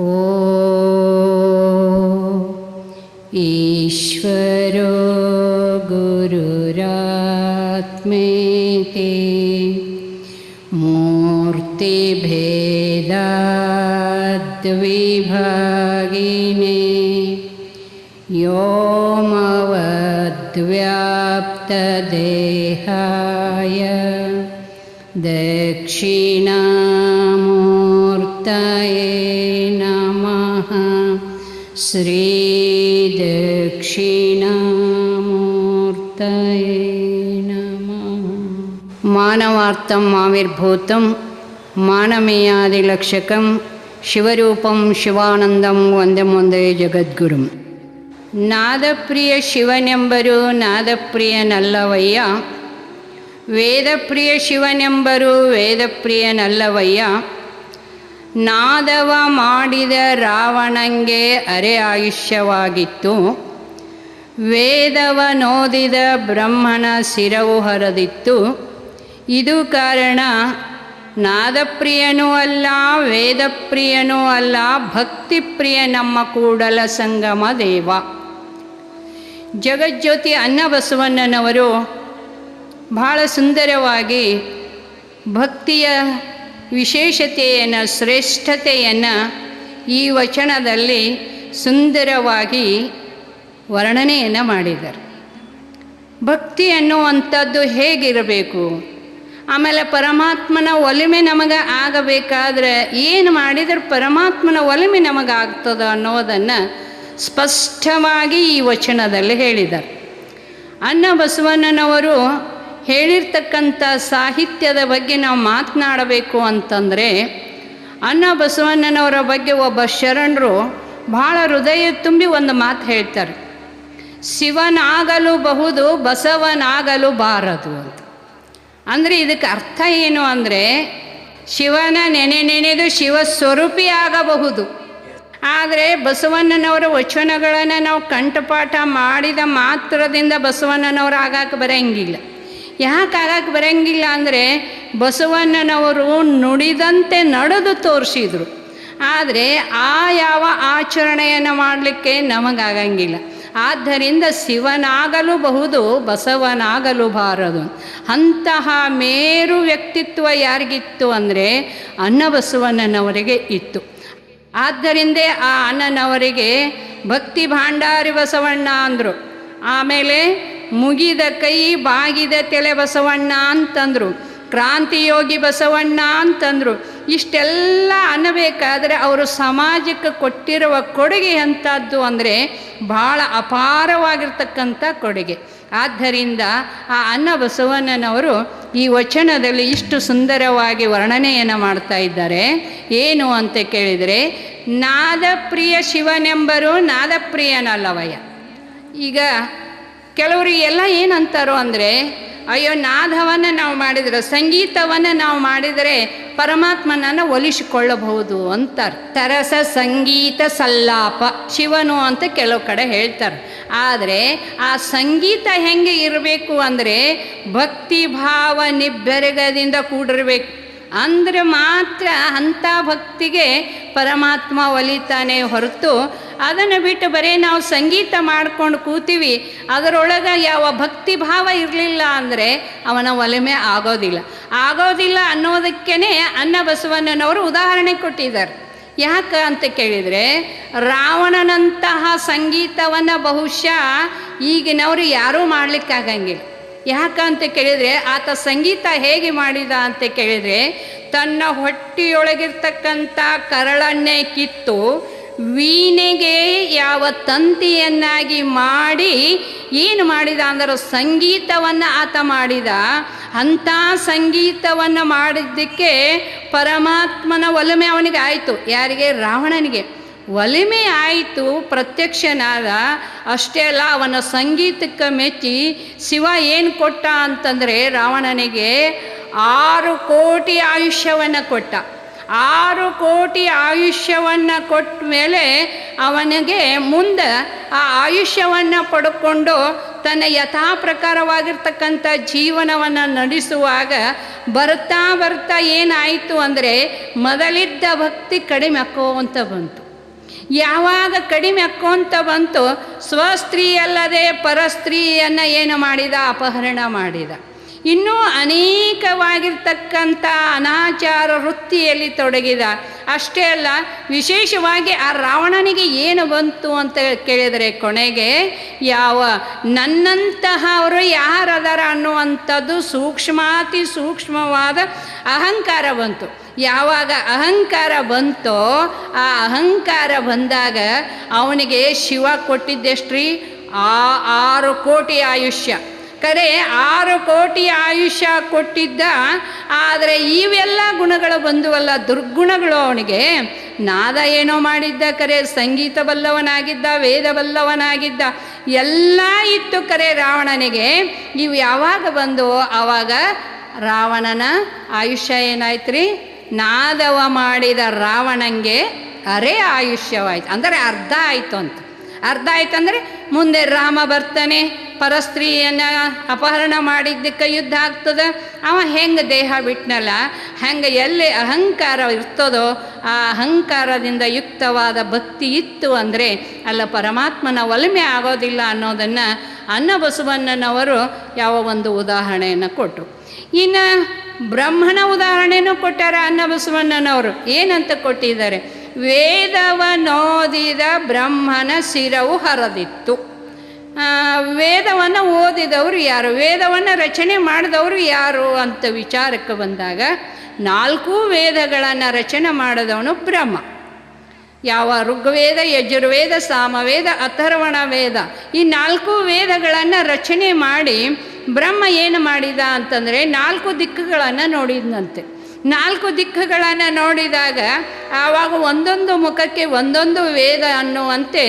ॐ ईश्वरो गुरुरात्मेति मूर्तिभेदाद्विभागिने योमवद्व्याप्तदेहाय दक्षिणामूर्तये श्रीदक्षिणामूर्तये नमः मानवार्थं आविर्भूतं मानमेयादिलक्षकं ಶಿವರೂಪಂ ಶಿವಾನಂದಂ ಒಂದೇ ಮುಂದೆ ಜಗದ್ಗುರುಂ ನಾದಪ್ರಿಯ ಶಿವನೆಂಬರು ನಾದಪ್ರಿಯನಲ್ಲವಯ್ಯ ವೇದಪ್ರಿಯ ಶಿವನೆಂಬರು ವೇದಪ್ರಿಯನಲ್ಲವಯ್ಯ ನಾದವ ಮಾಡಿದ ರಾವಣಂಗೆ ಅರೆ ಆಯುಷ್ಯವಾಗಿತ್ತು. ವೇದವ ನೋದಿದ ಬ್ರಹ್ಮನ ಶಿರವು ಹರದಿತ್ತು. ಇದು ಕಾರಣ ನಾದಪ್ರಿಯನೂ ಅಲ್ಲ, ವೇದಪ್ರಿಯನೂ ಅಲ್ಲ, ಭಕ್ತಿಪ್ರಿಯ ನಮ್ಮ ಕೂಡಲ ಸಂಗಮ ದೇವ. ಜಗಜ್ಯೋತಿ ಅನ್ನಬಸವಣ್ಣನವರು ಬಹಳ ಸುಂದರವಾಗಿ ಭಕ್ತಿಯ ವಿಶೇಷತೆಯನ್ನು ಶ್ರೇಷ್ಠತೆಯನ್ನು ಈ ವಚನದಲ್ಲಿ ಸುಂದರವಾಗಿ ವರ್ಣನೆಯನ್ನು ಮಾಡಿದ್ದಾರೆ. ಭಕ್ತಿ ಅನ್ನುವಂಥದ್ದು ಹೇಗಿರಬೇಕು? ಆಮೇಲೆ ಪರಮಾತ್ಮನ ಒಲಿಮೆ ನಮಗೆ ಆಗಬೇಕಾದ್ರೆ ಏನು ಮಾಡಿದರೆ ಪರಮಾತ್ಮನ ಒಲಿಮೆ ನಮಗೆ ಅನ್ನೋದನ್ನು ಸ್ಪಷ್ಟವಾಗಿ ಈ ವಚನದಲ್ಲಿ ಹೇಳಿದ್ದಾರೆ. ಅನ್ನ ಬಸವಣ್ಣನವರು ಹೇಳಿರ್ತಕ್ಕಂಥ ಸಾಹಿತ್ಯದ ಬಗ್ಗೆ ನಾವು ಮಾತನಾಡಬೇಕು ಅಂತಂದರೆ, ಅನ್ನ ಬಸವಣ್ಣನವರ ಬಗ್ಗೆ ಒಬ್ಬ ಶರಣರು ಭಾಳ ಹೃದಯ ತುಂಬಿ ಒಂದು ಮಾತು ಹೇಳ್ತಾರೆ. ಶಿವನಾಗಲು ಬಹುದು ಬಸವನಾಗಲು ಬಾರದು ಅಂತ. ಅಂದರೆ ಇದಕ್ಕೆ ಅರ್ಥ ಏನು ಅಂದರೆ, ಶಿವನ ನೆನೆ ನೆನೆದು ಶಿವ ಸ್ವರೂಪಿ ಆಗಬಹುದು. ಆದರೆ ಬಸವಣ್ಣನವರ ವಚನಗಳನ್ನು ನಾವು ಕಂಠಪಾಠ ಮಾಡಿದ ಮಾತ್ರದಿಂದ ಬಸವಣ್ಣನವರು ಆಗಕ್ಕೆ ಬರಂಗಿಲ್ಲ. ಯಾಕೆ ಆಗಕ್ಕೆ ಬರಂಗಿಲ್ಲ ಅಂದರೆ ಬಸವಣ್ಣನವರು ನುಡಿದಂತೆ ನಡೆದು ತೋರಿಸಿದ್ರು. ಆದರೆ ಆ ಯಾವ ಆಚರಣೆಯನ್ನು ಮಾಡಲಿಕ್ಕೆ ನಮಗಾಗಂಗಿಲ್ಲ. ಆದ್ದರಿಂದ ಶಿವನಾಗಲು ಬಹುದು ಬಸವನಾಗಲು ಬಾರದು ಅಂತಹ ಮೇರು ವ್ಯಕ್ತಿತ್ವ ಯಾರಿಗಿತ್ತು ಅಂದರೆ ಅನ್ನಬಸವಣ್ಣನವರಿಗೆ ಇತ್ತು. ಆದ್ದರಿಂದ ಆ ಅಣ್ಣನವರಿಗೆ ಭಕ್ತಿ ಭಾಂಡಾರಿ ಬಸವಣ್ಣ ಅಂದರು. ಆಮೇಲೆ ಮುಗಿದ ಕೈ ಬಾಗಿದ ತಲೆ ಬಸವಣ್ಣ ಅಂತಂದರು. ಕ್ರಾಂತಿಯೋಗಿ ಬಸವಣ್ಣ ಅಂತಂದರು. ಇಷ್ಟೆಲ್ಲ ಅನ್ನಬೇಕಾದರೆ ಅವರು ಸಮಾಜಕ್ಕೆ ಕೊಟ್ಟಿರುವ ಕೊಡುಗೆ ಅಂಥದ್ದು ಅಂದರೆ ಭಾಳ ಅಪಾರವಾಗಿರ್ತಕ್ಕಂಥ ಕೊಡುಗೆ. ಆದ್ದರಿಂದ ಆ ಅನ್ನ ಬಸವಣ್ಣನವರು ಈ ವಚನದಲ್ಲಿ ಇಷ್ಟು ಸುಂದರವಾಗಿ ವರ್ಣನೆಯನ್ನು ಮಾಡ್ತಾ ಇದ್ದಾರೆ. ಏನು ಅಂತ ಕೇಳಿದರೆ, ನಾದಪ್ರಿಯ ಶಿವನೆಂಬರು ನಾದಪ್ರಿಯನಲ್ಲವಯ್ಯ. ಈಗ ಕೆಲವರು ಎಲ್ಲ ಏನಂತಾರೋ ಅಂದರೆ, ಅಯ್ಯೋ, ನಾದವನ್ನು ನಾವು ಮಾಡಿದರೆ, ಸಂಗೀತವನ್ನು ನಾವು ಮಾಡಿದರೆ ಪರಮಾತ್ಮನನ್ನು ಒಲಿಸಿಕೊಳ್ಳಬಹುದು ಅಂತಾರೆ ತರಸ ಸಂಗೀತ ಸಲ್ಲಾಪ, ಶಿವನು ಅಂತ ಕೆಲವು ಕಡೆ ಹೇಳ್ತಾರೆ. ಆದರೆ ಆ ಸಂಗೀತ ಹೆಂಗೆ ಇರಬೇಕು ಅಂದರೆ ಭಕ್ತಿ ಭಾವ ನಿಬ್ಬೆರಗದಿಂದ ಕೂಡಿರಬೇಕು. ಅಂದರೆ ಮಾತ್ರ ಅಂಥ ಭಕ್ತಿಗೆ ಪರಮಾತ್ಮ ಒಲಿತಾನೆ ಹೊರತು ಅದನ್ನು ಬಿಟ್ಟು ಬರೀ ನಾವು ಸಂಗೀತ ಮಾಡ್ಕೊಂಡು ಕೂತೀವಿ, ಅದರೊಳಗೆ ಯಾವ ಭಕ್ತಿ ಭಾವ ಇರಲಿಲ್ಲ ಅಂದರೆ ಅವನ ಒಲಿಮೆ ಆಗೋದಿಲ್ಲ. ಆಗೋದಿಲ್ಲ ಅನ್ನೋದಕ್ಕೇ ಅನ್ನ ಬಸವಣ್ಣನವರು ಉದಾಹರಣೆ ಕೊಟ್ಟಿದ್ದಾರೆ. ಯಾಕೆ ಅಂತ ಕೇಳಿದರೆ, ರಾವಣನಂತಹ ಸಂಗೀತವನ್ನು ಬಹುಶಃ ಈಗಿನವರು ಯಾರೂ ಮಾಡಲಿಕ್ಕಾಗಂಗಿಲ್ಲ. ಯಾಕಂತ ಕೇಳಿದರೆ, ಆತ ಸಂಗೀತ ಹೇಗೆ ಮಾಡಿದ ಅಂತ ಕೇಳಿದರೆ, ತನ್ನ ಹೊಟ್ಟೆಯೊಳಗಿರ್ತಕ್ಕಂಥ ಕರಳನ್ನೇ ಕಿತ್ತು ವೀಣೆಗೆ ಯಾವ ತಂತಿಯನ್ನಾಗಿ ಮಾಡಿ ಏನು ಮಾಡಿದ ಅಂದರೆ, ಸಂಗೀತವನ್ನು ಆತ ಮಾಡಿದ. ಅಂಥ ಸಂಗೀತವನ್ನು ಮಾಡಿದ್ದಕ್ಕೆ ಪರಮಾತ್ಮನ ಒಲಮೆ ಅವನಿಗೆ ಆಯಿತು. ಯಾರಿಗೆ? ರಾವಣನಿಗೆ. ಒಲಿಮೆ ಆಯಿತು ಪ್ರತ್ಯಕ್ಷನಾದ, ಅಷ್ಟೇ ಅಲ್ಲ, ಅವನ ಸಂಗೀತಕ್ಕೆ ಮೆಚ್ಚಿ ಶಿವ ಏನು ಕೊಟ್ಟ ಅಂತಂದರೆ ರಾವಣನಿಗೆ ಆರು ಕೋಟಿ ಆಯುಷ್ಯವನ್ನು ಕೊಟ್ಟ. ಆರು ಕೋಟಿ ಆಯುಷ್ಯವನ್ನು ಕೊಟ್ಟ ಮೇಲೆ ಅವನಿಗೆ ಮುಂದೆ ಆ ಆಯುಷ್ಯವನ್ನು ಪಡ್ಕೊಂಡು ತನ್ನ ಯಥಾ ಪ್ರಕಾರವಾಗಿರ್ತಕ್ಕಂಥ ಜೀವನವನ್ನು ನಡೆಸುವಾಗ ಬರ್ತಾ ಬರ್ತಾ ಏನಾಯಿತು ಅಂದರೆ, ಮೊದಲಿದ್ದ ಭಕ್ತಿ ಕಡಿಮೆ ಅಂತ ಬಂತು. ಯಾವಾಗ ಕಡಿಮೆ ಅಕ್ಕೊಂತ ಬಂತು, ಸ್ವಸ್ತ್ರೀಯಲ್ಲದೆ ಪರಸ್ತ್ರೀಯನ್ನು ಏನು ಮಾಡಿದ? ಅಪಹರಣ ಮಾಡಿದ. ಇನ್ನೂ ಅನೇಕವಾಗಿರ್ತಕ್ಕಂಥ ಅನಾಚಾರ ವೃತ್ತಿಯಲ್ಲಿ ತೊಡಗಿದ. ಅಷ್ಟೇ ಅಲ್ಲ, ವಿಶೇಷವಾಗಿ ಆ ರಾವಣನಿಗೆ ಏನು ಬಂತು ಅಂತ ಕೇಳಿದರೆ ಕೊನೆಗೆ ಯಾವ ನನ್ನಂತಹವರು ಯಾರದರ ಅನ್ನುವಂಥದ್ದು ಸೂಕ್ಷ್ಮಾತಿ ಸೂಕ್ಷ್ಮವಾದ ಅಹಂಕಾರ ಬಂತು. ಯಾವಾಗ ಅಹಂಕಾರ ಬಂತೋ ಆ ಅಹಂಕಾರ ಬಂದಾಗ ಅವನಿಗೆ ಶಿವ ಕೊಟ್ಟಿದ್ದೆಷ್ಟ್ರಿ? ಆ ಆರು ಕೋಟಿ ಆಯುಷ್ಯ. ಕರೆ, ಆರು ಕೋಟಿ ಆಯುಷ್ಯ ಕೊಟ್ಟಿದ್ದ, ಆದರೆ ಇವೆಲ್ಲ ಗುಣಗಳು ಬಂದುವಲ್ಲ, ದುರ್ಗುಣಗಳು ಅವನಿಗೆ. ನಾದ ಏನೋ ಮಾಡಿದ್ದ, ಕರೆ, ಸಂಗೀತ ಬಲ್ಲವನಾಗಿದ್ದ, ವೇದ ಬಲ್ಲವನಾಗಿದ್ದ, ಎಲ್ಲ ಇತ್ತು ಕರೆ ರಾವಣನಿಗೆ. ಇವು ಯಾವಾಗ ಬಂದು ಆವಾಗ ರಾವಣನ ಆಯುಷ್ಯ ಏನಾಯ್ತು ರೀ ನಾದವ ಮಾಡಿದ ರಾವಣಂಗೆ ಅರೆ ಆಯುಷ್ಯವಾಯಿತು. ಅಂದರೆ ಅರ್ಧ ಆಯಿತು ಅಂತ. ಅರ್ಧ ಆಯ್ತು ಅಂದರೆ ಮುಂದೆ ರಾಮ ಬರ್ತಾನೆ ಪರಸ್ತ್ರೀಯನ್ನು ಅಪಹರಣ ಮಾಡಿದ್ದಕ್ಕೆ ಯುದ್ಧ ಆಗ್ತದೆ. ಅವ ಹೆಂಗೆ ದೇಹ ಬಿಟ್ನಲ್ಲ, ಹೆಂಗೆ ಎಲ್ಲಿ ಅಹಂಕಾರ ಇರ್ತದೋ ಆ ಅಹಂಕಾರದಿಂದ ಯುಕ್ತವಾದ ಭಕ್ತಿ ಇತ್ತು ಅಂದರೆ ಅಲ್ಲ ಪರಮಾತ್ಮನ ಒಲಿಮೆ ಆಗೋದಿಲ್ಲ ಅನ್ನೋದನ್ನು ಅನ್ನಬಸವಣ್ಣನವರು ಯಾವ ಒಂದು ಉದಾಹರಣೆಯನ್ನು ಕೊಟ್ಟರು. ಇನ್ನು ಬ್ರಹ್ಮನ ಉದಾಹರಣೆನೂ ಕೊಟ್ಟಾರ ಅನ್ನಬಸವಣ್ಣನವರು. ಏನಂತ ಕೊಟ್ಟಿದ್ದಾರೆ? ವೇದವನೋದಿದ ಬ್ರಹ್ಮನ ಶಿರವು ಹರದಿತ್ತು. ವೇದವನ್ನು ಓದಿದವರು ಯಾರು? ವೇದವನ್ನು ರಚನೆ ಮಾಡಿದವರು ಯಾರು ಅಂತ ವಿಚಾರಕ್ಕೆ ಬಂದಾಗ ನಾಲ್ಕು ವೇದಗಳನ್ನು ರಚನೆ ಮಾಡಿದವನು ಬ್ರಹ್ಮ. ಯಾವ ಋಗ್ವೇದ, ಯಜುರ್ವೇದ, ಸಾಮವೇದ ಅಥರ್ವಣ ವೇದ ಈ ನಾಲ್ಕು ವೇದಗಳನ್ನು ರಚನೆ ಮಾಡಿ ಬ್ರಹ್ಮ ಏನು ಮಾಡಿದ ಅಂತಂದರೆ ನಾಲ್ಕು ದಿಕ್ಕುಗಳನ್ನು ನೋಡಿದಂತೆ ನಾಲ್ಕು ದಿಕ್ಕುಗಳನ್ನು ನೋಡಿದಾಗ ಆವಾಗ ಒಂದೊಂದು ಮುಖಕ್ಕೆ ಒಂದೊಂದು ವೇದ ಅನ್ನುವಂತೆ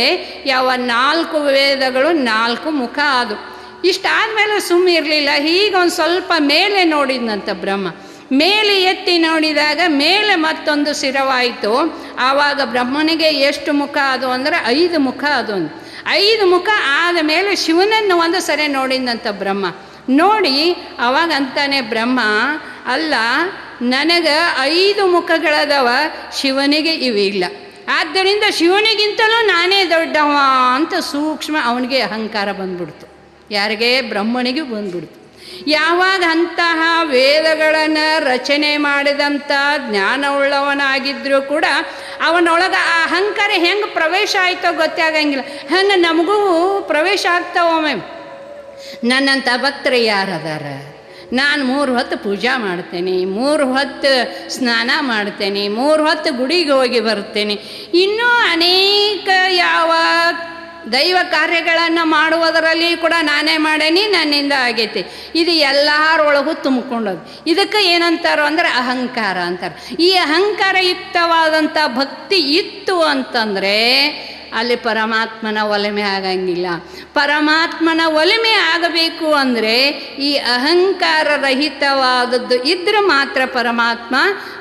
ಯಾವ ನಾಲ್ಕು ವೇದಗಳು ನಾಲ್ಕು ಮುಖ ಅದು. ಇಷ್ಟಾದಮೇಲೆ ಸುಮ್ಮಿರಲಿಲ್ಲ ಹೀಗೆ ಒಂದು ಸ್ವಲ್ಪ ಮೇಲೆ ನೋಡಿದಂತ ಬ್ರಹ್ಮ. ಮೇಲೆ ಎತ್ತಿ ನೋಡಿದಾಗ ಮೇಲೆ ಮತ್ತೊಂದು ಶಿರವಾಯಿತು. ಆವಾಗ ಬ್ರಹ್ಮನಿಗೆ ಎಷ್ಟು ಮುಖ ಅದು ಅಂದರೆ ಐದು ಮುಖ ಅದು. ಐದು ಮುಖ ಆದ ಮೇಲೆ ಶಿವನನ್ನು ಒಂದು ಸರಿ ನೋಡಿದಂಥ ಬ್ರಹ್ಮ. ನೋಡಿ ಅವಾಗ ಅಂತಾನೆ ಬ್ರಹ್ಮ, ಅಲ್ಲ, ನನಗೆ ಐದು ಮುಖಗಳದವ, ಶಿವನಿಗೆ ಇವಿಲ್ಲ ಆದ್ದರಿಂದ ಶಿವನಿಗಿಂತಲೂ ನಾನೇ ದೊಡ್ಡವ ಅಂತ ಸೂಕ್ಷ್ಮ ಅವನಿಗೆ ಅಹಂಕಾರ ಬಂದ್ಬಿಡ್ತು. ಯಾರಿಗೆ? ಬ್ರಹ್ಮನಿಗೆ ಬಂದ್ಬಿಡ್ತು. ಯಾವಾಗ ಅಂತಹ ವೇದಗಳನ್ನು ರಚನೆ ಮಾಡಿದಂಥ ಜ್ಞಾನವುಳ್ಳವನಾಗಿದ್ದರೂ ಕೂಡ ಅವನೊಳಗೆ ಆ ಅಹಂಕಾರ ಹೆಂಗೆ ಪ್ರವೇಶ ಆಯ್ತೋ ಗೊತ್ತಾಗಂಗಿಲ್ಲ. ಹಂಗೆ ನಮಗೂ ಪ್ರವೇಶ ಆಗ್ತಾವೊಮ್ಮೆ ನನ್ನಂಥ ಭಕ್ತರು ಯಾರದಾರ? ನಾನು ಮೂರು ಹೊತ್ತು ಪೂಜಾ ಮಾಡ್ತೇನೆ, ಮೂರು ಹೊತ್ತು ಸ್ನಾನ ಮಾಡ್ತೇನೆ, ಮೂರು ಹೊತ್ತು ಗುಡಿಗೆ ಹೋಗಿ ಬರ್ತೇನೆ ಇನ್ನೂ ಅನೇಕ ಯಾವ ದೈವ ಕಾರ್ಯಗಳನ್ನು ಮಾಡುವುದರಲ್ಲಿ ಕೂಡ ನಾನೇ ಮಾಡೇನಿ, ನನ್ನಿಂದ ಆಗೈತಿ. ಇದು ಎಲ್ಲರೊಳಗೂ ತುಂಬಿಕೊಂಡೋದು ಇದಕ್ಕೆ ಏನಂತಾರೋ ಅಂದರೆ ಅಹಂಕಾರ ಅಂತಾರೆ. ಈ ಅಹಂಕಾರಯುಕ್ತವಾದಂಥ ಭಕ್ತಿ ಇತ್ತು ಅಂತಂದರೆ ಅಲ್ಲಿ ಪರಮಾತ್ಮನ ಒಲೆಮೆ ಆಗಂಗಿಲ್ಲ. ಪರಮಾತ್ಮನ ಒಲಿಮೆ ಆಗಬೇಕು ಅಂದರೆ ಈ ಅಹಂಕಾರ ರಹಿತವಾದದ್ದು ಇದ್ರೆ ಮಾತ್ರ ಪರಮಾತ್ಮ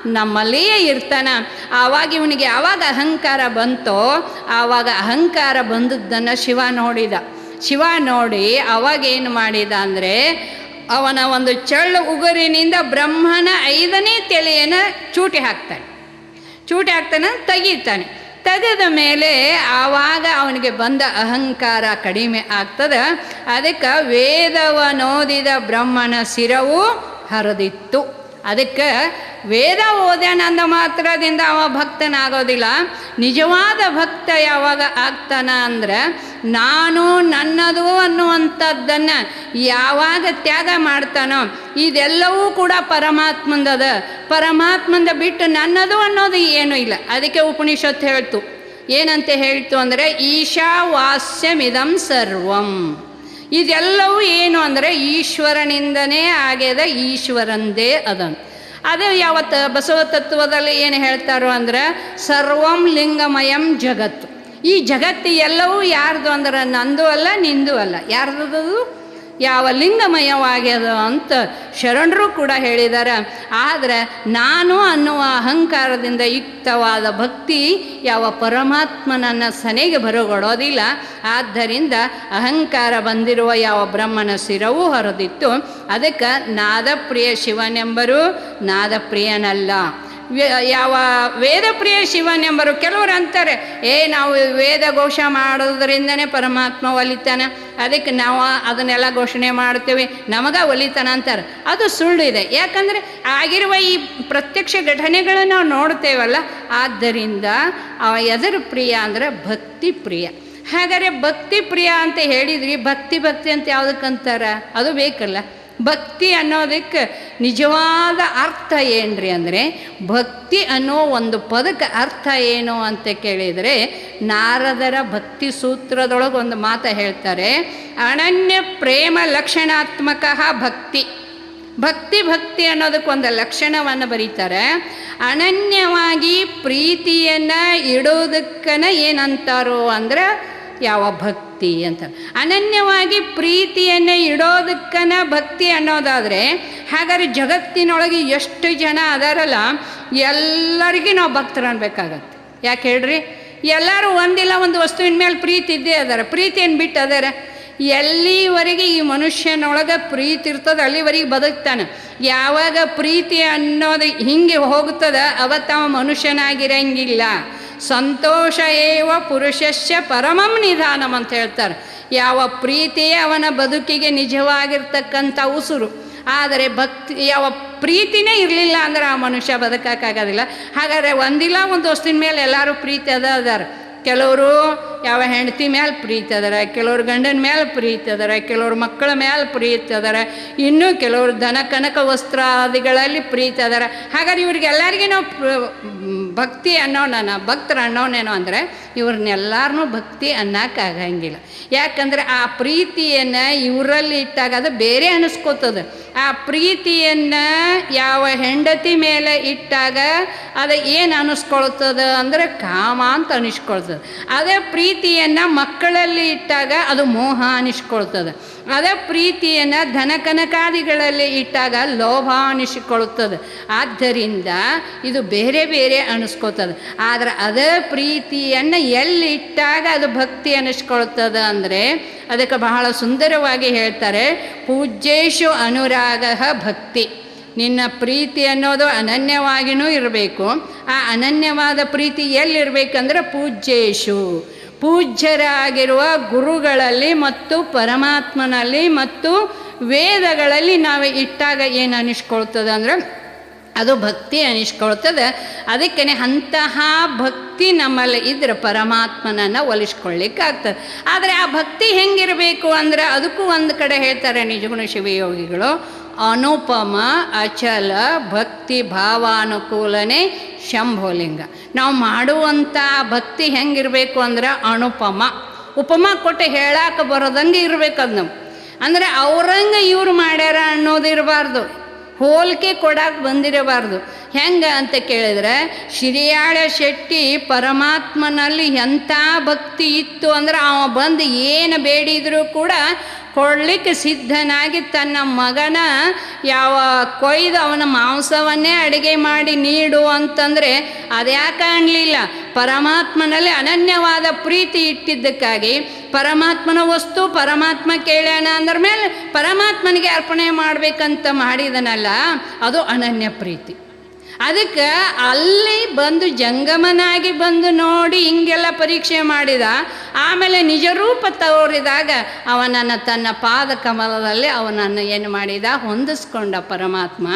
ನಮ್ಮಲ್ಲಿಯೇ ಇರ್ತಾನೆ. ಆವಾಗ ಇವನಿಗೆ ಯಾವಾಗ ಅಹಂಕಾರ ಬಂತೋ ಆವಾಗ ಅಹಂಕಾರ ಬಂದದ್ದನ್ನು ಶಿವ ನೋಡಿದ. ಶಿವ ನೋಡಿ ಅವಾಗೇನು ಮಾಡಿದ ಅಂದರೆ ಅವನ ಒಂದು ಚಳ್ಳು ಉಗುರಿನಿಂದ ಬ್ರಹ್ಮನ ಐದನೇ ತೆಲೆಯನ್ನು ಚೂಟಿ ಹಾಕ್ತಾನೆ. ಚೂಟಿ ಹಾಕ್ತಾನೆ, ತೆಗಿತಾನೆ. ತೆಗೆದ ಮೇಲೆ ಆವಾಗ ಅವನಿಗೆ ಬಂದ ಅಹಂಕಾರ ಕಡಿಮೆ ಆಗ್ತದೆ. ಅದಕ್ಕೆ ವೇದವನೋದಿದ ಬ್ರಹ್ಮನ ಶಿರವು ಹರಿದಿತ್ತು. ಅದಕ್ಕೆ ವೇದ ಓದ್ಯಾನಂದ ಮಾತ್ರದಿಂದ ಅವ ಭಕ್ತನಾಗೋದಿಲ್ಲ. ನಿಜವಾದ ಭಕ್ತ ಯಾವಾಗ ಆಗ್ತಾನ ಅಂದರೆ, ನಾನು ನನ್ನದು ಅನ್ನುವಂಥದ್ದನ್ನು ಯಾವಾಗ ತ್ಯಾಗ ಮಾಡ್ತಾನೋ, ಇದೆಲ್ಲವೂ ಕೂಡ ಪರಮಾತ್ಮಂದದ. ಪರಮಾತ್ಮಂದ ಬಿಟ್ಟು ನನ್ನದು ಅನ್ನೋದು ಏನೂ ಇಲ್ಲ. ಅದಕ್ಕೆ ಉಪನಿಷತ್ತು ಹೇಳ್ತು. ಏನಂತ ಹೇಳ್ತು ಅಂದರೆ, ಈಶಾವಾಸ್ಯಮಿದಂ ಸರ್ವಂ. ಇದೆಲ್ಲವೂ ಏನು ಅಂದರೆ, ಈಶ್ವರನಿಂದನೇ ಆಗ್ಯದ, ಈಶ್ವರಂದೇ ಅದನ್ನು ಅದೇ ಯಾವತ್ತು ಬಸವ ತತ್ವದಲ್ಲಿ ಏನು ಹೇಳ್ತಾರೋ ಅಂದ್ರೆ, ಸರ್ವಂ ಲಿಂಗಮಯಂ ಜಗತ್ತು. ಈ ಜಗತ್ತು ಎಲ್ಲವೂ ಯಾರ್ದು ಅಂದ್ರೆ ನಂದು ಅಲ್ಲ, ನಿಂದು ಅಲ್ಲ. ಯಾರ್ದು ಯಾವ ಲಿಂಗಮಯವಾಗ್ಯದ ಅಂತ ಶರಣರು ಕೂಡ ಹೇಳಿದ್ದಾರೆ. ಆದರೆ ನಾನು ಅನ್ನುವ ಅಹಂಕಾರದಿಂದ ಯುಕ್ತವಾದ ಭಕ್ತಿ ಯಾವ ಪರಮಾತ್ಮನನ್ನ ಸನೆಗೆ ಬರಗೊಡೋದಿಲ್ಲ. ಆದ್ದರಿಂದ ಅಹಂಕಾರ ಬಂದಿರುವ ಯಾವ ಬ್ರಹ್ಮನ ಶಿರವೂ ಹೊರದಿತ್ತು. ಅದಕ್ಕೆ ನಾದಪ್ರಿಯ ಶಿವನೆಂಬರು ನಾದಪ್ರಿಯನಲ್ಲ. ಯಾವ ವೇದಪ್ರಿಯ ಶಿವನೆಂಬರು ಕೆಲವರು ಅಂತಾರೆ, ಏ, ನಾವು ವೇದ ಘೋಷ ಮಾಡೋದ್ರಿಂದನೇ ಪರಮಾತ್ಮ ಒಲಿತಾನೆ, ಅದಕ್ಕೆ ನಾವು ಅದನ್ನೆಲ್ಲ ಘೋಷಣೆ ಮಾಡ್ತೇವೆ ನಮಗ ಒಲಿತಾನ ಅಂತಾರೆ. ಅದು ಸುಳ್ಳು ಇದೆ ಯಾಕಂದರೆ ಆಗಿರುವ ಈ ಪ್ರತ್ಯಕ್ಷ ಘಟನೆಗಳನ್ನು ನಾವು ನೋಡ್ತೇವಲ್ಲ, ಆದ್ದರಿಂದ ಅವ ಎದುರು ಪ್ರಿಯ ಅಂದರೆ ಭಕ್ತಿ ಪ್ರಿಯ. ಹಾಗಾದರೆ ಭಕ್ತಿ ಪ್ರಿಯ ಅಂತ ಹೇಳಿದ್ರಿ, ಭಕ್ತಿ ಭಕ್ತಿ ಅಂತ ಯಾವುದಕ್ಕಂತಾರ ಅದು ಬೇಕಲ್ಲ. ಭಕ್ತಿ ಅನ್ನೋದಕ್ಕೆ ನಿಜವಾದ ಅರ್ಥ ಏನ್ರಿ ಅಂದರೆ, ಭಕ್ತಿ ಅನ್ನೋ ಒಂದು ಪದಕ್ಕೆ ಅರ್ಥ ಏನು ಅಂತ ಕೇಳಿದರೆ, ನಾರದರ ಭಕ್ತಿ ಸೂತ್ರದೊಳಗೆ ಒಂದು ಮಾತು ಹೇಳ್ತಾರೆ, ಅನನ್ಯ ಪ್ರೇಮ ಲಕ್ಷಣಾತ್ಮಕ ಭಕ್ತಿ. ಭಕ್ತಿ ಭಕ್ತಿ ಅನ್ನೋದಕ್ಕೊಂದು ಲಕ್ಷಣವನ್ನು ಬರೀತಾರೆ. ಅನನ್ಯವಾಗಿ ಪ್ರೀತಿಯನ್ನು ಇಡೋದಕ್ಕನ ಏನಂತಾರೋ ಅಂದ್ರೆ ಯಾವ ಭಕ್ತಿ ಅಂತ. ಅನನ್ಯವಾಗಿ ಪ್ರೀತಿಯನ್ನು ಇಡೋದಕ್ಕನ ಭಕ್ತಿ ಅನ್ನೋದಾದರೆ, ಹಾಗಾದ್ರೆ ಜಗತ್ತಿನೊಳಗೆ ಎಷ್ಟು ಜನ ಅದಾರಲ್ಲ, ಎಲ್ಲರಿಗೂ ನಾವು ಭಕ್ತರು ಅನ್ಬೇಕಾಗತ್ತೆ. ಯಾಕೆ ಹೇಳ್ರಿ? ಎಲ್ಲರೂ ಒಂದಿಲ್ಲ, ಒಂದು ವಸ್ತುವಿನ ಮೇಲೆ ಪ್ರೀತಿ ಇದ್ದೇ ಅದಾರ. ಪ್ರೀತಿಯನ್ನು ಬಿಟ್ಟು ಅದಾರ? ಎಲ್ಲಿವರೆಗೆ ಈ ಮನುಷ್ಯನೊಳಗೆ ಪ್ರೀತಿ ಇರ್ತದೆ ಅಲ್ಲಿವರೆಗೆ ಬದುಕ್ತಾನೆ. ಯಾವಾಗ ಪ್ರೀತಿ ಅನ್ನೋದು ಹಿಂಗೆ ಹೋಗ್ತದ ಅವತ್ತವ ಮನುಷ್ಯನಾಗಿರಂಗಿಲ್ಲ. ಸಂತೋಷ ಏವ ಪುರುಷಸ್ಯ ಪರಮಂ ನಿಧಾನಂ ಅಂತ ಹೇಳ್ತಾರೆ. ಯಾವ ಪ್ರೀತಿಯೇ ಅವನ ಬದುಕಿಗೆ ನಿಜವಾಗಿರ್ತಕ್ಕಂಥ ಉಸುರು. ಆದರೆ ಭಕ್ತಿ, ಯಾವ ಪ್ರೀತಿನೇ ಇರಲಿಲ್ಲ ಅಂದ್ರೆ ಆ ಮನುಷ್ಯ ಬದುಕಕ್ಕಾಗೋದಿಲ್ಲ. ಹಾಗಾದರೆ ಒಂದಿಲ್ಲ, ಒಂದು ವಸ್ತಿನ ಮೇಲೆ ಎಲ್ಲರೂ ಪ್ರೀತಿ ಅದ, ಅದಾರ. ಕೆಲವರು ಯಾವ ಹೆಂಡತಿ ಮೇಲೆ ಪ್ರೀತಿ ಅದರ, ಕೆಲವ್ರು ಗಂಡನ ಮೇಲೆ ಪ್ರೀತಿ ಅದರ, ಕೆಲವ್ರು ಮಕ್ಕಳ ಮೇಲೆ ಪ್ರೀತಿ ಅದರ, ಇನ್ನೂ ಕೆಲವ್ರು ದನ ಕನಕ ವಸ್ತ್ರಾದಿಗಳಲ್ಲಿ ಪ್ರೀತಿ ಅದರ. ಹಾಗಾದ್ರೆ ಇವ್ರಿಗೆಲ್ಲರಿಗೆ ನಾವು ಭಕ್ತಿ ಅನ್ನೋಣ ಭಕ್ತರು ಅನ್ನೋನೇನೋ ಅಂದರೆ ಇವ್ರನ್ನೆಲ್ಲರನ್ನೂ ಭಕ್ತಿ ಅನ್ನೋಕ್ಕಾಗಂಗಿಲ್ಲ ಯಾಕಂದರೆ ಆ ಪ್ರೀತಿಯನ್ನು ಇವರಲ್ಲಿ ಇಟ್ಟಾಗ ಅದು ಬೇರೆ ಅನಿಸ್ಕೋತದೆ. ಆ ಪ್ರೀತಿಯನ್ನು ಯಾವ ಹೆಂಡತಿ ಮೇಲೆ ಇಟ್ಟಾಗ ಅದು ಏನು ಅನ್ನಿಸ್ಕೊಳ್ತದೆ ಅಂದರೆ ಕಾಮ ಅಂತ ಅನಿಸ್ಕೊಳ್ತದೆ. ಅದೇ ಪ್ರೀತಿಯನ್ನು ಮಕ್ಕಳಲ್ಲಿ ಇಟ್ಟಾಗ ಅದು ಮೋಹ ಅನಿಸ್ಕೊಳ್ತದೆ. ಅದೇ ಪ್ರೀತಿಯನ್ನು ಧನಕನಕಾದಿಗಳಲ್ಲಿ ಇಟ್ಟಾಗ ಲೋಭ ಅನಿಸಿಕೊಳ್ಳುತ್ತದೆ ಆದ್ದರಿಂದ ಇದು ಬೇರೆ ಬೇರೆ ಅನಿಸ್ಕೋತದೆ ಆದರೆ ಅದೇ ಪ್ರೀತಿಯನ್ನು ಎಲ್ಲಿ ಇಟ್ಟಾಗ ಅದು ಭಕ್ತಿ ಅನಿಸ್ಕೊಳ್ತದೆ ಅಂದರೆ ಅದಕ್ಕೆ ಬಹಳ ಸುಂದರವಾಗಿ ಹೇಳ್ತಾರೆ, ಪೂಜ್ಯೇಶು ಅನುರಾಗ ಭಕ್ತಿ. ನಿನ್ನ ಪ್ರೀತಿ ಅನ್ನೋದು ಅನನ್ಯವಾಗಿಯೂ ಇರಬೇಕು. ಆ ಅನನ್ಯವಾದ ಪ್ರೀತಿ ಎಲ್ಲಿರಬೇಕಂದ್ರೆ ಪೂಜ್ಯೇಶು. ಪೂಜ್ಯರಾಗಿರುವ ಗುರುಗಳಲ್ಲಿ ಮತ್ತು ಪರಮಾತ್ಮನಲ್ಲಿ ಮತ್ತು ವೇದಗಳಲ್ಲಿ ನಾವು ಇಟ್ಟಾಗ ಏನು ಅನಿಸ್ಕೊಳ್ತದೆ ಅಂದರೆ ಅದು ಭಕ್ತಿ ಅನಿಸ್ಕೊಳ್ತದೆ. ಅದಕ್ಕೇ ಅಂತಹ ಭಕ್ತಿ ನಮ್ಮಲ್ಲಿ ಇದ್ರೆ ಪರಮಾತ್ಮನನ್ನು ಒಲಿಸ್ಕೊಳ್ಳಿಕ್ಕೆ ಆಗ್ತದೆ ಆದರೆ ಆ ಭಕ್ತಿ ಹೆಂಗಿರಬೇಕು ಅಂದರೆ ಅದಕ್ಕೂ ಒಂದು ಕಡೆ ಹೇಳ್ತಾರೆ ನಿಜಗುಣ ಶಿವಯೋಗಿಗಳು ಅನುಪಮ, ಅಚಲ, ಭಕ್ತಿ, ಭಾವಾನುಕೂಲನೇ, ಶಂಭೋಲಿಂಗ. ನಾವು ಮಾಡುವಂಥ ಭಕ್ತಿ ಹೆಂಗಿರಬೇಕು ಅಂದ್ರೆ ಅನುಪಮ. ಉಪಮ ಕೊಟ್ಟು ಹೇಳಕ್ಕೆ ಬರೋದಂಗೆ ಇರ್ಬೇಕು ಅದು ನಾವು ಅಂದರೆ ಅವ್ರಂಗೆ ಇವ್ರು ಮಾಡ್ಯಾರ ಅನ್ನೋದು ಇರಬಾರ್ದು. ಹೋಲಿಕೆ ಕೊಡಕ್ಕೆ ಬಂದಿರಬಾರ್ದು. ಹೆಂಗೆ ಅಂತ ಕೇಳಿದ್ರೆ, ಶಿರಿಯಾಳ ಶೆಟ್ಟಿ ಪರಮಾತ್ಮನಲ್ಲಿ ಎಂಥ ಭಕ್ತಿ ಇತ್ತು ಅಂದ್ರೆ ಅವ ಬಂದು ಏನು ಬೇಡಿದರೂ ಕೂಡ ಕೊಡಲಿಕ್ಕೆ ಸಿದ್ಧನಾಗಿ ತನ್ನ ಮಗನ ಯಾವ ಕೊಯ್ದು ಅವನ ಮಾಂಸವನ್ನೇ ಅಡುಗೆ ಮಾಡಿ ನೀಡು ಅಂತಂದರೆ ಅದ್ಯಾಕೆ ಕಾಣಲಿಲ್ಲ ಪರಮಾತ್ಮನಲ್ಲಿ ಅನನ್ಯವಾದ ಪ್ರೀತಿ ಇಟ್ಟಿದ್ದಕ್ಕಾಗಿ ಪರಮಾತ್ಮನ ವಸ್ತು ಪರಮಾತ್ಮ ಕೇಳ್ಯಾನ ಅಂದ್ರ ಮೇಲೆ ಪರಮಾತ್ಮನಿಗೆ ಅರ್ಪಣೆ ಮಾಡಬೇಕಂತ ಮಾಡಿದನಲ್ಲ, ಅದು ಅನನ್ಯ ಪ್ರೀತಿ. ಅದಕ್ಕೆ ಅಲ್ಲಿ ಬಂದು ಜಂಗಮನಾಗಿ ಬಂದು ನೋಡಿ ಹಿಂಗೆಲ್ಲ ಪರೀಕ್ಷೆ ಮಾಡಿದ. ಆಮೇಲೆ ನಿಜ ರೂಪ ತೋರಿದಾಗ ಅವನನ್ನು ತನ್ನ ಪಾದ ಕಮಲದಲ್ಲಿ ಅವನನ್ನು ಏನು ಮಾಡಿದ? ಹೊಂದಿಸ್ಕೊಂಡ ಪರಮಾತ್ಮ.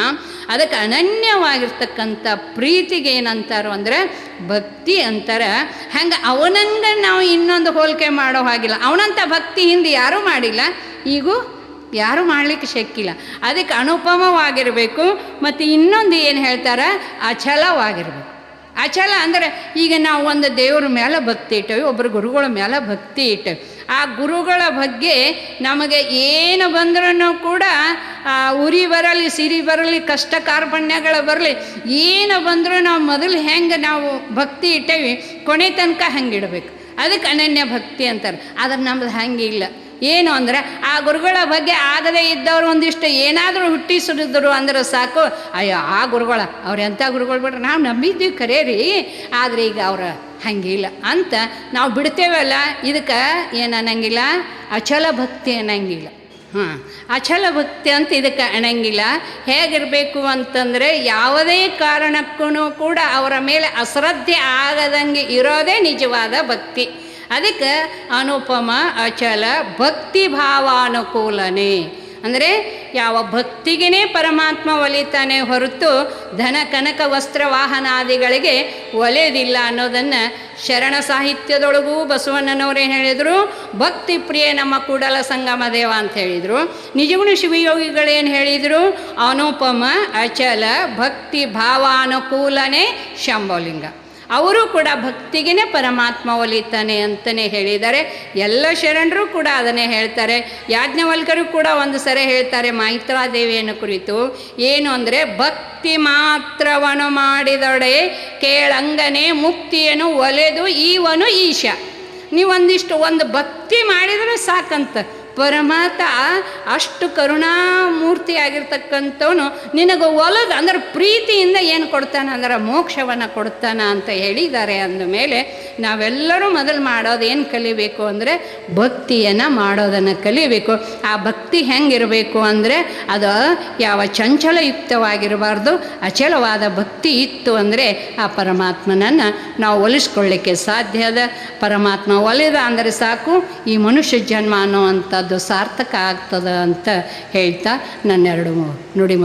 ಅದಕ್ಕೆ ಅನನ್ಯವಾಗಿರ್ತಕ್ಕಂಥ ಪ್ರೀತಿಗೆ ಏನಂತಾರೋ ಅಂದರೆ ಭಕ್ತಿ ಅಂತಾರೆ. ಹಂಗೆ ಅವನಂಗೆ ನಾವು ಇನ್ನೊಂದು ಹೋಲಿಕೆ ಮಾಡೋ ಹಾಗಿಲ್ಲ. ಅವನಂಥ ಭಕ್ತಿ ಹಿಂದೆ ಯಾರೂ ಮಾಡಿಲ್ಲ. ಈಗೂ ಯಾರೂ ಮಾಡಲಿಕ್ಕೆ ಶಕ್ಕಿಲ್ಲ. ಅದಕ್ಕೆ ಅನುಪಮವಾಗಿರಬೇಕು, ಮತ್ತು ಇನ್ನೊಂದು ಏನು ಹೇಳ್ತಾರೆ? ಅಚಲವಾಗಿರಬೇಕು. ಅಚಲ ಅಂದರೆ ಈಗ ನಾವು ಒಂದು ದೇವ್ರ ಮೇಲೆ ಭಕ್ತಿ ಇಟ್ಟೇವೆ ಒಬ್ಬರು ಗುರುಗಳ ಮೇಲೆ ಭಕ್ತಿ ಇಟ್ಟೇವೆ. ಆ ಗುರುಗಳ ಬಗ್ಗೆ ನಮಗೆ ಏನು ಬಂದ್ರೂ ಕೂಡ ಉರಿ ಬರಲಿ, ಸಿರಿ ಬರಲಿ, ಕಷ್ಟ ಕಾರ್ಪಣ್ಯಗಳು ಬರಲಿ, ಏನು ಬಂದರೂ ನಾವು ಮೊದಲು ಹೆಂಗೆ ನಾವು ಭಕ್ತಿ ಇಟ್ಟೇವಿ, ಕೊನೆ ತನಕ ಹಂಗೆ ಇಡಬೇಕು ಅದಕ್ಕೆ ಅನನ್ಯ ಭಕ್ತಿ ಅಂತಾರೆ. ಆದರೆ ನಮ್ದು ಹಂಗಿಲ್ಲ. ಏನು ಅಂದರೆ, ಆ ಗುರುಗಳ ಬಗ್ಗೆ ಆಗದೇ ಇದ್ದವರು ಒಂದಿಷ್ಟು ಏನಾದರೂ ಹುಟ್ಟಿಸಿದ್ರು ಅಂದ್ರೆ ಸಾಕು. ಅಯ್ಯೋ, ಆ ಗುರುಗಳ, ಅವ್ರು ಎಂಥ ಗುರುಗಳು ಬಿಟ್ರೆ ನಾವು ನಂಬಿದ್ದೀವಿ ಖರೇ ರೀ ಆದರೆ ಈಗ ಅವರ ಹಂಗಿಲ್ಲ. ಅಂತ ನಾವು ಬಿಡ್ತೇವಲ್ಲ, ಇದಕ್ಕೆ ಏನು ಅನ್ನಂಗಿಲ್ಲ? ಅಚಲ ಭಕ್ತಿ ಅನ್ನಂಗಿಲ್ಲ. ಹಾಂ, ಅಚಲ ಭಕ್ತಿ ಅಂತ ಇದಕ್ಕೆ ಅಣಂಗಿಲ್ಲ ಹೇಗಿರಬೇಕು ಅಂತಂದರೆ, ಯಾವುದೇ ಕಾರಣಕ್ಕೂ ಕೂಡ ಅವರ ಮೇಲೆ ಅಶ್ರದ್ಧೆ ಆಗದಂಗೆ ಇರೋದೇ ನಿಜವಾದ ಭಕ್ತಿ. ಅದಕ್ಕೆ ಅನುಪಮ, ಅಚಲ, ಭಕ್ತಿ ಭಾವಾನುಕೂಲನೆ. ಅಂದರೆ ಯಾವ ಭಕ್ತಿಗೇ ಪರಮಾತ್ಮ ಒಲಿತಾನೆ ಹೊರತು ಧನ, ಕನಕ, ವಸ್ತ್ರ, ವಾಹನಾದಿಗಳಿಗೆ ಒಲೆಯದಿಲ್ಲ ಅನ್ನೋದನ್ನು ಶರಣ ಸಾಹಿತ್ಯದೊಳಗೂ ಬಸವಣ್ಣನವರೇನು ಹೇಳಿದರು. ಭಕ್ತಿ ಪ್ರಿಯ ನಮ್ಮ ಕೂಡಲ ಸಂಗಮ ದೇವ ಅಂತ ಹೇಳಿದರು. ನಿಜಗುಣ ಶಿವಯೋಗಿಗಳೇನು ಹೇಳಿದರು? ಅನುಪಮ, ಅಚಲ, ಭಕ್ತಿ ಭಾವಾನುಕೂಲನೇ, ಶಂಭೋಲಿಂಗ. ಅವರು ಕೂಡ ಭಕ್ತಿಗೇ ಪರಮಾತ್ಮ ಒಲಿತಾನೆ ಅಂತಲೇ ಹೇಳಿದ್ದಾರೆ. ಎಲ್ಲ ಶರಣರು ಕೂಡ ಅದನ್ನೇ ಹೇಳ್ತಾರೆ. ಯಾಜ್ಞವಲ್ಕರು ಕೂಡ ಒಂದು ಸರಿ ಹೇಳ್ತಾರೆ, ಮೈತ್ರಾದೇವಿಯನ್ನು ಕುರಿತು ಏನು ಅಂದರೆ, ಭಕ್ತಿ ಮಾತ್ರವನು ಮಾಡಿದೊಡೆ ಕೇಳಂಗನೆ ಮುಕ್ತಿಯನ್ನು ಒಲೆದು ಈವನು ಈಶ. ನೀವೊಂದಿಷ್ಟು ಒಂದು ಭಕ್ತಿ ಮಾಡಿದರೆ ಸಾಕಂತ. ಪರಮಾತ್ಮ ಅಷ್ಟು ಕರುಣಾಮೂರ್ತಿ ಆಗಿರ್ತಕ್ಕಂಥವನು ನಿನಗೆ ಒಲದ ಅಂದ್ರೆ ಪ್ರೀತಿಯಿಂದ ಏನು ಕೊಡ್ತಾನೆ ಅಂದ್ರೆ ಮೋಕ್ಷವನ್ನು ಕೊಡ್ತಾನ ಅಂತ ಹೇಳಿದ್ದಾರೆ ಅಂದಮೇಲೆ ನಾವೆಲ್ಲರೂ ಮೊದಲು ಮಾಡೋದು ಏನು ಕಲಿಬೇಕು ಅಂದರೆ ಭಕ್ತಿಯನ್ನು ಮಾಡೋದನ್ನು ಕಲಿಬೇಕು. ಆ ಭಕ್ತಿ ಹೆಂಗಿರಬೇಕು ಅಂದರೆ ಅದು ಯಾವ ಚಂಚಲಯುಕ್ತವಾಗಿರಬಾರ್ದು ಅಚಲವಾದ ಭಕ್ತಿ ಇತ್ತು ಅಂದರೆ ಆ ಪರಮಾತ್ಮನನ್ನು ನಾವು ಒಲಿಸ್ಕೊಳ್ಳಿಕ್ಕೆ ಸಾಧ್ಯ ಅದ. ಪರಮಾತ್ಮ ಒಲಿದ ಅಂದರೆ ಸಾಕು, ಈ ಮನುಷ್ಯ ಜನ್ಮ ಅನ್ನುವಂಥದ್ದು ಸಾರ್ಥಕ ಆಗ್ತದ ಅಂತ ಹೇಳ್ತಾ ನನ್ನೆರಡು ನುಡಿ